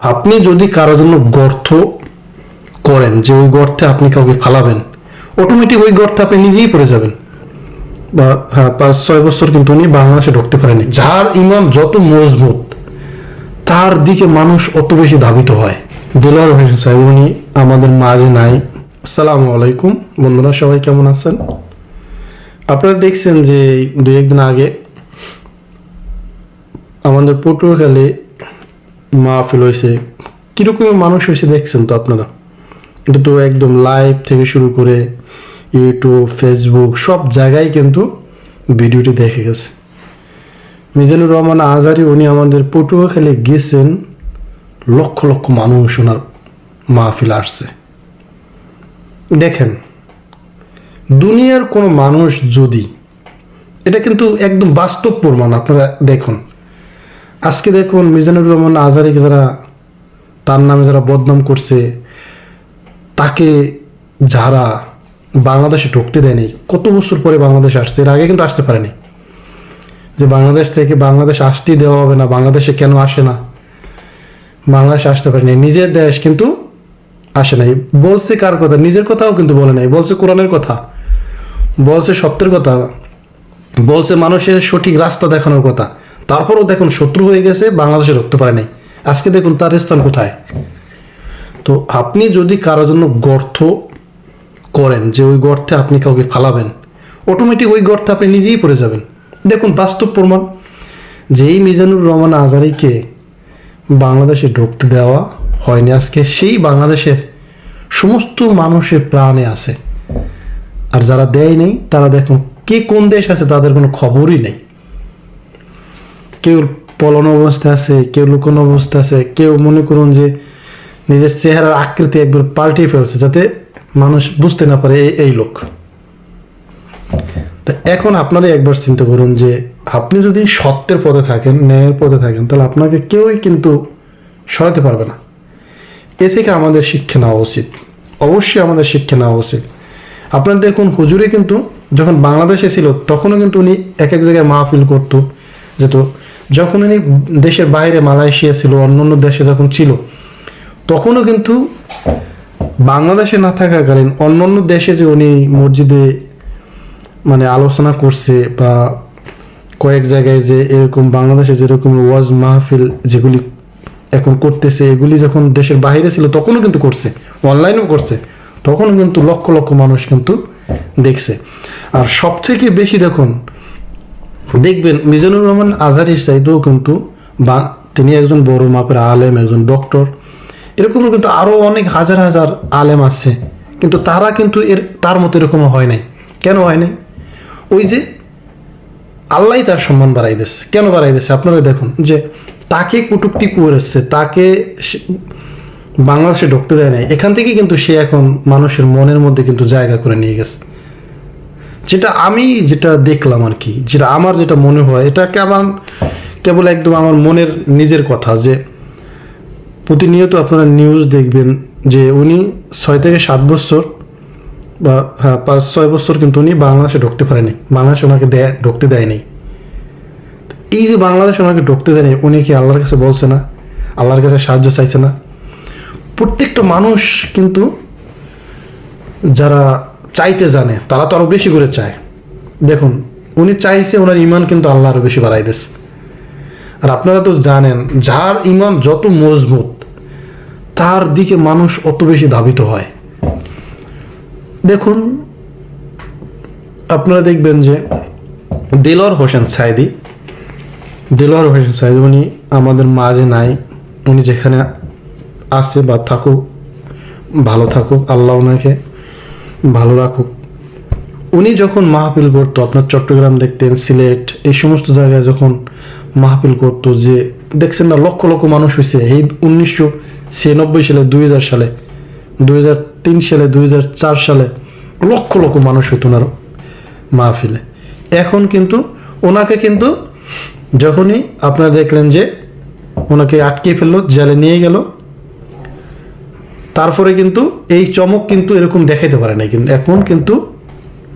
আপনি যদি কারও জন্য গর্ত করেন, যে ওই গর্তে আপনি কাউকে ফালাবেন অটোমেটিক ওই গর্তে আপনি নিজেই পড়ে যাবেন। বা হ্যাঁ পাঁচ, ছয় বছর কিন্তু উনি বাংলাদেশে ঢুকতে পারেনি। যার ইমান যত মজবুত, তার দিকে মানুষ অত বেশি ধাবিত হয়। দিলার হোসেন সাহেব, উনি আমাদের মাঝে নাই। আসসালামু আলাইকুম। বন্ধুরা, সবাই কেমন আছেন? আপনারা দেখছেন যে দুই একদিন আগে আমাদের পটুয়াখালী মাহফিল হয়েছে কিরকমের মানুষ হয়েছে দেখছেন তো আপনারা? এটা তো একদম লাইভ থেকে শুরু করে ইউটিউব ফেসবুক সব জায়গায় কিন্তু ভিডিওটি দেখে গেছে। মিজানুর রহমান আজারি, উনি আমাদের পটুয়াখালী গেছেন, লক্ষ লক্ষ মানুষ ওনার মাহফিল আসছে। দেখেন, দুনিয়ার কোনো মানুষ যদি, এটা কিন্তু একদম বাস্তব প্রমাণ, আপনারা দেখুন। আজকে দেখুন মিজানুর রহমান আজারিকে যারা তার নামে যারা বদনাম করছে, তাকে যারা বাংলাদেশে ঢুকতে দেয়নি, কত বছর পরে বাংলাদেশ আসছে, এর আগে কিন্তু আসতে পারেনি। যে বাংলাদেশ থেকে বাংলাদেশ আসতেই দেওয়া হবে না, বাংলাদেশে কেন আসে না? বাংলাদেশে আসতে পারেনি, নিজের দেশ কিন্তু আসে নাই। বলছে কার কথা? নিজের কথাও কিন্তু বলে নাই। বলছে কোরআনের কথা, বলছে সত্যের কথা, বলছে মানুষের সঠিক রাস্তা দেখানোর কথা। তারপরও দেখুন শত্রু হয়ে গেছে, বাংলাদেশে ঢুকতে পারে নাই। আজকে দেখুন তার স্থান কোথায়? তো আপনি যদি কারও জন্য গর্ত করেন, যে ওই গর্তে আপনি কাউকে ফালাবেন অটোমেটিক ওই গর্তে আপনি নিজেই পড়ে যাবেন। দেখুন বাস্তব প্রমাণ, যেই মিজানুর রহমান আজারিকে বাংলাদেশে ঢুকতে দেওয়া হয়নি, আজকে সেই বাংলাদেশের সমস্ত মানুষের প্রাণে আছে। আর যারা দেয় নেই, তারা দেখুন কে কোন দেশ আছে, তাদের কোনো খবরই নেই। কেউ পলন অবস্থা আছে, কেউ লুকোনো অবস্থা আছে, কেউ মনে করুন যে নিজের চেহারার আকৃতি একবার পাল্টিয়ে ফেলছে যাতে মানুষ বুঝতে না পারে এই- লোক। তা এখন আপনারা একবার চিন্তা করুন যে আপনি যদি সত্যের পথে থাকেন, ন্যায়ের পথে থাকেন, তাহলে আপনাকে কেউই কিন্তু সরাতে পারবে না। এ থেকে আমাদের শিক্ষা নেওয়া উচিত। অবশ্যই আমাদের শিক্ষা নেওয়া উচিত। আপনার দেখুন হুজুরে কিন্তু যখন বাংলাদেশে ছিল, তখনও কিন্তু উনি এক এক জায়গায় মাহফিল করতো, যেত যখন উনি দেশের বাইরে মালয়েশিয়া ছিল অন্য অন্য দেশে যখন ছিল, তখনও কিন্তু বাংলাদেশে না থাকাকালীন অন্য অন্য দেশে যে উনি মসজিদে মানে আলোচনা করছে বা কয়েক জায়গায় যে এরকম বাংলাদেশে যেরকম ওয়াজ মাহফিল যেগুলি এখন করতেছে, এগুলি যখন দেশের বাইরে ছিল, তখনও কিন্তু করছে, অনলাইনেও করছে, তখনও কিন্তু লক্ষ লক্ষ মানুষ কিন্তু দেখছে। আর সব থেকে বেশি দেখুন দেখবেন, মিজানুর রহমান আজহারির চাইতেও কিন্তু বা তিনি একজন বড় মাপের আলেম, একজন ডক্টর এরকম কিন্তু আরও অনেক হাজার হাজার আলেম আছে। কিন্তু তারা কিন্তু এর, তার মতো এরকম হয় নাই। কেন হয় নাই? ওই যে আল্লাহ তার সম্মান বাড়াই দিচ্ছে কেন বাড়াই দিচ্ছে আপনারা দেখুন যে তাকে কটুক্তি করেছে, তাকে বাংলাদেশে ঢুকতে দেয় নাই। এখান থেকে কিন্তু সে এখন মানুষের মনের মধ্যে কিন্তু জায়গা করে নিয়ে গেছে। যেটা আমি যেটা দেখলাম আর কি, যেটা আমার যেটা মনে হয়, এটা কেমন কেবল একদম আমার মনের নিজের কথা যে প্রতিনিয়ত আপনারা নিউজ দেখবেন যে উনি ছয় থেকে সাত বছর বা হ্যাঁ পাঁচ, ছয় বছর কিন্তু উনি বাংলাদেশে ঢুকতে পারেনি। বাংলাদেশে ওনাকে দেয়, ঢুকতে দেয়নি। এই যে বাংলাদেশে ওনাকে ঢুকতে দেয়নি, উনি কি আল্লাহর কাছে বলছে না? আল্লাহর কাছে সাহায্য চাইছে না? প্রত্যেকটা মানুষ কিন্তু যারা চাইতে জানে, তারা তো আরও বেশি করে চায়। দেখুন, উনি চাইছে ওনার ইমান কিন্তু আল্লাহ আরও বেশি বাড়াই দিচ্ছে আর আপনারা তো জানেন, যার ইমান যত মজবুত, তার দিকে মানুষ অত বেশি ধাবিত হয়। দেখুন, আপনারা দেখবেন যে দিলর হোসেন সাইদি দিলর হোসেন সাইদি উনি আমাদের মাঝে নাই। উনি যেখানে আছে বা থাকুক, ভালো থাকুক, আল্লাহ ওনাকে ভালো রাখুক। উনি যখন মাহফিল করতো, আপনার চট্টগ্রাম দেখতেন, সিলেট, এই সমস্ত জায়গায় যখন মাহফিল করতো যে, দেখছেন না, লক্ষ লক্ষ মানুষ হয়েছে এই উনিশশো ছিয়ানব্বই সালে, দুই হাজার সালে, দুই হাজার তিন সালে, দুই হাজার চার সালে লক্ষ লক্ষ মানুষ হতো ওনার মাহফিলে। এখন কিন্তু ওনাকে কিন্তু যখনই আপনারা দেখলেন যে ওনাকে আটকে ফেলল, জেলে নিয়ে গেল তারপরে কিন্তু এই চমক কিন্তু এরকম দেখাইতে পারে না কিন্তু এখন কিন্তু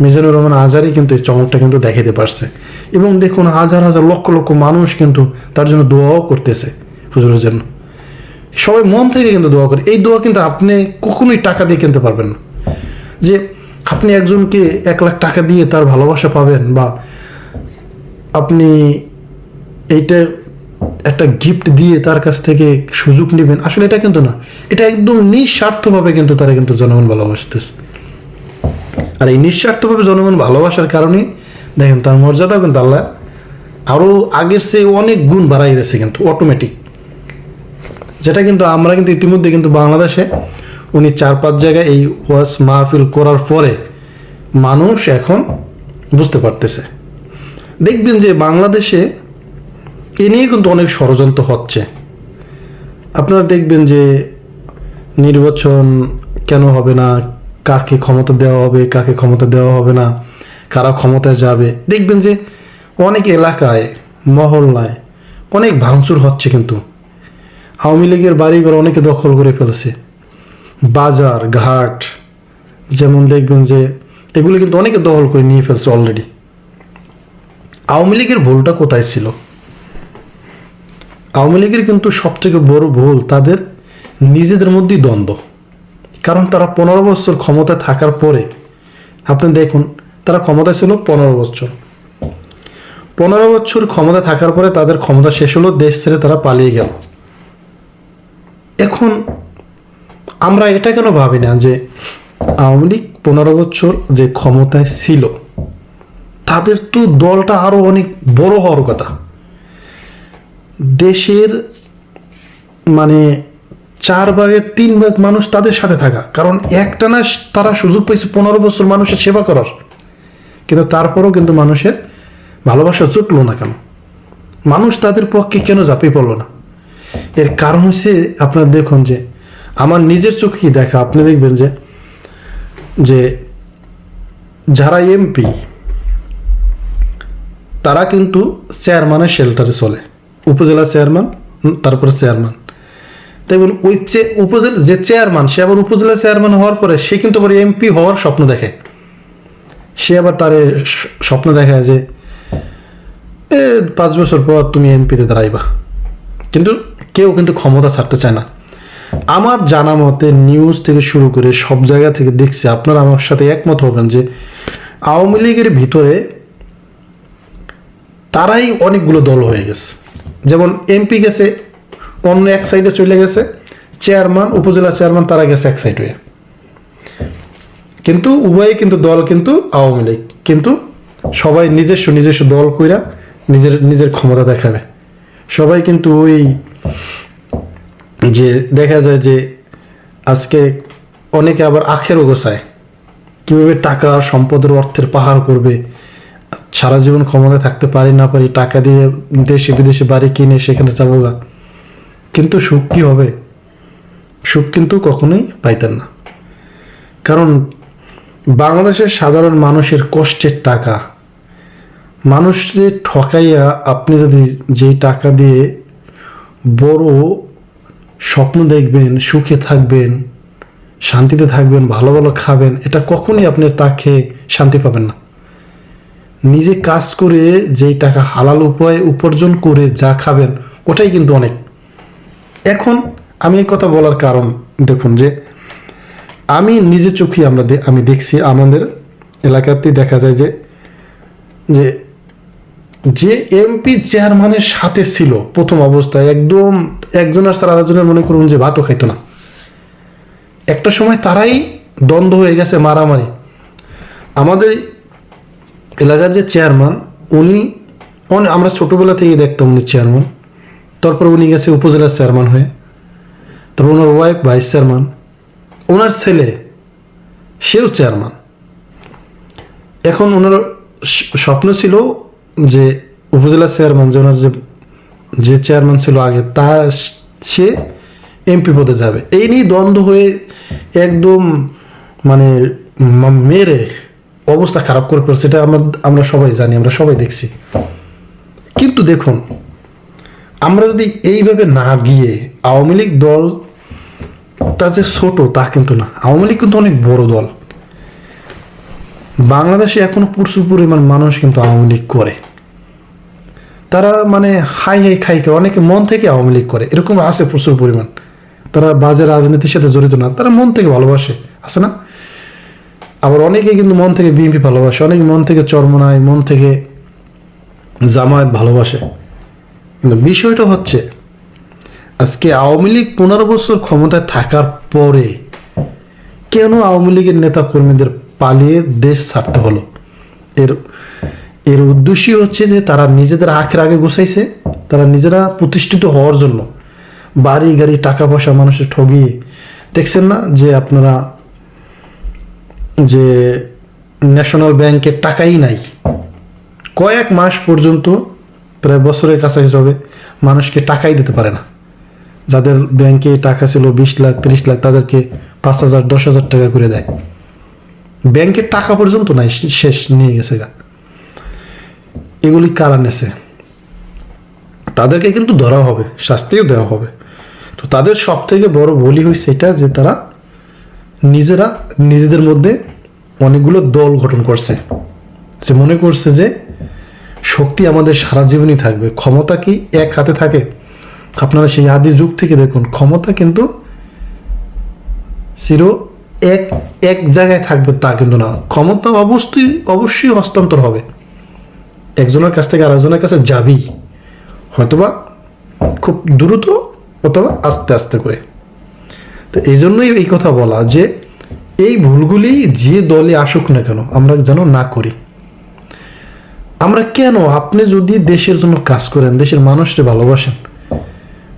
মিজানুর রহমান আজারি কিন্তু এই চমকটা কিন্তু দেখাইতে পারছে। এবং দেখুন হাজার হাজার লক্ষ লক্ষ মানুষ কিন্তু তার জন্য দোয়াও করতেছে হুজুরের জন্য সবাই মন থেকে কিন্তু দোয়া করে। এই দোয়া কিন্তু আপনি কখনোই টাকা দিয়ে কিনতে পারবেন না। যে আপনি একজনকে এক লাখ টাকা দিয়ে তার ভালোবাসা পাবেন বা আপনি এইটা একটা গিফট দিয়ে তার কাছ থেকে সুযোগ নেবেন। আসলে এটা কিন্তু না। এটা একদম নিঃস্বার্থভাবে কিন্তু তারা কিন্তু জনগণ ভালোবাসতেছে। আর এই নিঃস্বার্থভাবে জনগণ ভালোবাসার কারণে, দেখেন তার মর্যাদা কিন্তু আল্লাহ আরও আগের চেয়ে অনেক গুণ বাড়াই দিয়েছে কিন্তু অটোমেটিক যেটা কিন্তু আমরা কিন্তু ইতিমধ্যে কিন্তু বাংলাদেশে উনি চার পাঁচ জায়গায় এই ওয়াজ মাহফিল করার পরে মানুষ এখন বুঝতে পারতেছে। দেখবেন যে বাংলাদেশে এ নিয়ে কিন্তু অনেক ষড়যন্ত্র হচ্ছে। আপনারা দেখবেন যে নির্বাচন কেন হবে না, কাকে ক্ষমতা দেওয়া হবে, কাকে ক্ষমতা দেওয়া হবে না, কারা ক্ষমতায় যাবে। দেখবেন যে অনেক এলাকায়, মহল্লায় অনেক ভাঙচুর হচ্ছে কিন্তু। আওয়ামী লীগের বাড়িঘর অনেকে দখল করে ফেলছে। বাজার, ঘাট, যেমন দেখবেন যে এগুলো কিন্তু অনেকে দখল করে নিয়ে ফেলছে অলরেডি। আওয়ামী লীগের ভুলটা কোথায় ছিল? আওয়ামী লীগের কিন্তু সবথেকে বড় ভুল তাদের নিজেদের মধ্যেই দ্বন্দ্ব। কারণ তারা পনেরো বছর ক্ষমতায় থাকার পরে, আপনি দেখুন, তারা ক্ষমতায় ছিল পনেরো বছর। পনেরো বছর ক্ষমতা থাকার পরে তাদের ক্ষমতা শেষ হলো, দেশ ছেড়ে তারা পালিয়ে গেল। এখন আমরা এটা কেন ভাবি না যে আওয়ামী লীগ পনেরো বছর যে ক্ষমতায় ছিল, তাদের তো দলটা আরও অনেক বড় হওয়ার কথা। দেশের মানে চার ভাগের তিন ভাগ মানুষ তাদের সাথে থাকা। কারণ একটানা তারা সুযোগ পেয়েছে পনেরো বছর মানুষের সেবা করার। কিন্তু তারপরেও কিন্তু মানুষের ভালোবাসা জুটলো না কেন? মানুষ তাদের পক্ষে কেন ঝাঁপিয়ে পড়ল না? এর কারণ হচ্ছে আপনার দেখুন যে, আমার নিজের চোখেই দেখা, আপনি দেখবেন যে যে যারা এমপি তারা কিন্তু চেয়ারম্যানের শেল্টারে চলে। উপজেলা চেয়ারম্যান তারপরে চেয়ারম্যান। তাই বলুন ওই উপজেলা যে চেয়ারম্যান, সে আবার উপজেলা চেয়ারম্যান হওয়ার পরে সে কিন্তু আবার এমপি হওয়ার স্বপ্ন দেখে। সে আবার তার স্বপ্ন দেখায় যে, এ, পাঁচ বছর পর তুমি এমপিতে দাঁড়াইবা। কিন্তু কেউ কিন্তু ক্ষমতা ছাড়তে চায় না। আমার জানা মতে নিউজ থেকে শুরু করে সব জায়গা থেকে দেখছি আপনারা আমার সাথে একমত হবেন যে, আওয়ামী লীগের ভিতরে তারাই অনেকগুলো দল হয়ে গেছে। যেমন এমপি গেছে, অন্য এক সাইডে চলে গেছে চেয়ারম্যান উপজেলা চেয়ারম্যান তারা গেছে এক সাইড হয়ে। কিন্তু উভয়ই কিন্তু দল কিন্তু আওয়ামী লীগ। কিন্তু সবাই নিজস্ব নিজস্ব দল কইরা নিজের নিজের ক্ষমতা দেখাবে। সবাই কিন্তু ওই যে দেখা যায় যে আজকে অনেকে আবার আখেরও গোছায়। কীভাবে টাকা, সম্পদের অর্থের পাহাড় করবে সারা জীবন ক্ষমতায় থাকতে পারি, না পারি, টাকা দিয়ে দেশে বিদেশে বাড়ি কিনে সেখানে যাব গা। কিন্তু সুখ কী হবে? সুখ কিন্তু কখনোই পাইতেন না। কারণ বাংলাদেশের সাধারণ মানুষের কষ্টের টাকা। মানুষকে ঠকাইয়া আপনি যদি যেই টাকা দিয়ে বড় স্বপ্ন দেখবেন, সুখে থাকবেন, শান্তিতে থাকবেন, ভালো ভালো খাবেন, এটা কখনই আপনি তা খেয়ে শান্তি পাবেন না। নিজে কাজ করে যেই টাকা হালাল উপায়ে উপার্জন করে যা খাবেন, ওটাই কিন্তু অনেক। এখন আমি এই কথা বলার কারণ দেখুন যে, আমি নিজে চোখে আমরা আমি দেখছি আমাদের এলাকাতে দেখা যায় যে যে যে এমপি চেয়ারম্যানের সাথে ছিল প্রথম অবস্থায়, একদম একজনের স্যার আরেকজনের মনে করুন যে ভাতও খাইতো না। একটা সময় তারাই দ্বন্দ্ব হয়ে গেছে মারামারি। আমাদের এলাকার যে চেয়ারম্যান উনি অনে- আমরা ছোটোবেলা থেকেই দেখতাম উনি চেয়ারম্যান তারপর উনি গেছে উপজেলার চেয়ারম্যান হয়ে। তারপর ওনার ওয়াইফ ভাইস চেয়ারম্যান ওনার ছেলে, সেও চেয়ারম্যান এখন ওনার স্বপ্ন ছিল যে উপজেলা চেয়ারম্যান যে ওনার যে যে চেয়ারম্যান ছিল আগে, তা সে এমপি পদে যাবে। এই নিয়ে দ্বন্দ্ব হয়ে একদম মানে মেরে অবস্থা খারাপ করে ফেলছে সেটা আমরা আমরা সবাই জানি, আমরা সবাই দেখছি। কিন্তু দেখুন, আমরা যদি এইভাবে না গিয়ে আওয়ামী লীগ দল তা যে ছোট, তা কিন্তু না। আওয়ামী লীগ কিন্তু অনেক বড় দল। বাংলাদেশে এখনও প্রচুর পরিমাণ মানুষ কিন্তু আওয়ামী লীগ করে। তারা মানে হাই হাই, খাই খাই, অনেকে মন থেকে আওয়ামী লীগ করে। এরকম আছে প্রচুর পরিমাণ। তারা বাজে রাজনীতির সাথে জড়িত না। তারা মন থেকে ভালোবাসে। আছে না? আবার অনেকে কিন্তু মন থেকে বিএনপি ভালোবাসে, অনেকে মন থেকে চরমনায় মন থেকে জামায়াত ভালোবাসে। কিন্তু বিষয়টা হচ্ছে, আজকে আওয়ামী লীগ পনেরো বছর ক্ষমতায় থাকার পরে কেন আওয়ামী লীগের নেতা কর্মীদের পালিয়ে দেশ ছাড়তে হলো? এর এর উদ্দেশ্যই হচ্ছে যে তারা নিজেদের আখের আগে গুছাইছে, তারা নিজেরা প্রতিষ্ঠিত হওয়ার জন্য বাড়ি, গাড়ি, টাকা পয়সা মানুষের ঠগিয়ে। দেখছেন না যে আপনারা যে ন্যাশনাল ব্যাংকের টাকাই নাই। কয়েক মাস পর্যন্ত, প্রায় বছরের কাছাকাছি হবে, মানুষকে টাকাই দিতে পারে না। যাদের ব্যাংকে টাকা ছিল বিশ লাখ, তিরিশ লাখ, তাদেরকে পাঁচ হাজার, দশ হাজার টাকা করে দেয়। ব্যাংকের টাকা পর্যন্ত নাই, শেষ নিয়ে গেছে গা এগুলি কারা নেছে? তাদেরকে কিন্তু ধরা হবে, শাস্তিও দেওয়া হবে। তো তাদের সব থেকে বড় বলি হয়েছে এটা যে তারা নিজেরা নিজেদের মধ্যে অনেকগুলো দল গঠন করছে। যে মনে করছে যে শক্তি আমাদের সারা জীবনই থাকবে। ক্ষমতা কি এক হাতে থাকে? আপনারা সেই আদি যুগ থেকে দেখুন, ক্ষমতা কিন্তু চির এক এক জায়গায় থাকবে তা কিন্তু না। ক্ষমতা অবশ্যই অবশ্যই হস্তান্তর হবে। একজনের কাছ থেকে আরেকজনের কাছে যাবি, হয়তোবা খুব দ্রুত অথবা আস্তে আস্তে করে। তো এই জন্যই এই কথা বলা যে এই ভুলগুলি যে দলে আসুক না কেন, আমরা যেন না করি। আমরা কেন আপনি যদি দেশের জন্য কাজ করেন, দেশের মানুষকে ভালোবাসেন,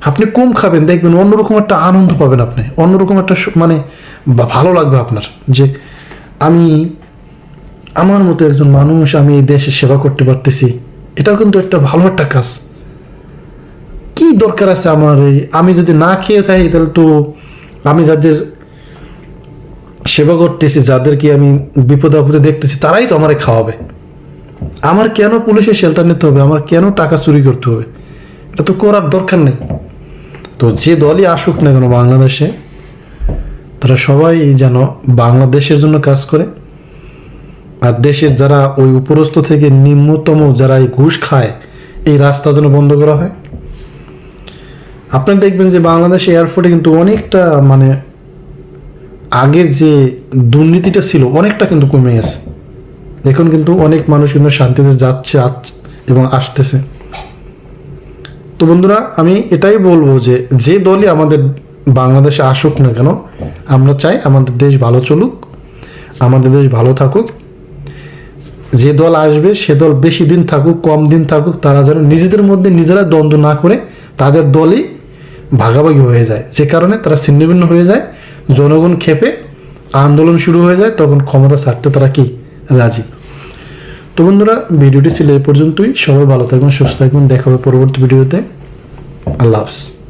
আপনি কম খাবেন, দেখবেন অন্যরকম একটা আনন্দ পাবেন আপনি, অন্যরকম একটা মানে ভালো লাগবে আপনার যে আমি, আমার মতো একজন মানুষ আমি এই দেশের সেবা করতে পারতেছি, এটাও কিন্তু একটা ভালো একটা কাজ। কি দরকার আছে আমার এই আমি যদি না খেয়ে থাকি তাহলে তো আমি যাদের সেবা করতেছি যাদেরকে আমি বিপদে আপদে দেখতেছি, তারাই তো আমারে খাওয়াবে। আমার কেন পুলিশের শেল্টার নিতে হবে? আমার কেন টাকা চুরি করতে হবে? এটা তো করার দরকার নেই। তো যে দলই আসুক না কেন বাংলাদেশে, তারা সবাই যেন বাংলাদেশের জন্য কাজ করে। আর দেশের যারা ওই উপরস্থ থেকে নিম্নতম যারা এই ঘুষ খায়, এই রাস্তা যেন বন্ধ করা হয়। আপনারা দেখবেন যে বাংলাদেশ এয়ারপোর্টে কিন্তু অনেকটা মানে আগে যে দুর্নীতিটা ছিল অনেকটা কিন্তু কমে গেছে। এখন কিন্তু অনেক মানুষ কিন্তু শান্তিতে যাচ্ছে এবং আসতেছে। তো বন্ধুরা, আমি এটাই বলব যে যে দলই আমাদের বাংলাদেশে আসুক না কেন, আমরা চাই আমাদের দেশ ভালো চলুক, আমাদের দেশ ভালো থাকুক। যে দল আসবে, সে দল বেশি দিন থাকুক, কম দিন থাকুক, তারা যেন নিজেদের মধ্যে নিজেরা দ্বন্দ্ব না করে তাদের দলই ভাগাভাগি হয়ে যায়। যে কারণে তারা ছিন্নভিন্ন হয়ে যায়, জনগণ খেপে আন্দোলন শুরু হয়ে যায়, তখন ক্ষমতা ছাড়তে তারা কি? রাজি। তো বন্ধুরা, ভিডিওটি ছিল এ পর্যন্তই। সবাই ভালো থাকবেন, সুস্থ থাকবেন। দেখা হবে পরবর্তী ভিডিওতে। আল্লাহ হাফিজ।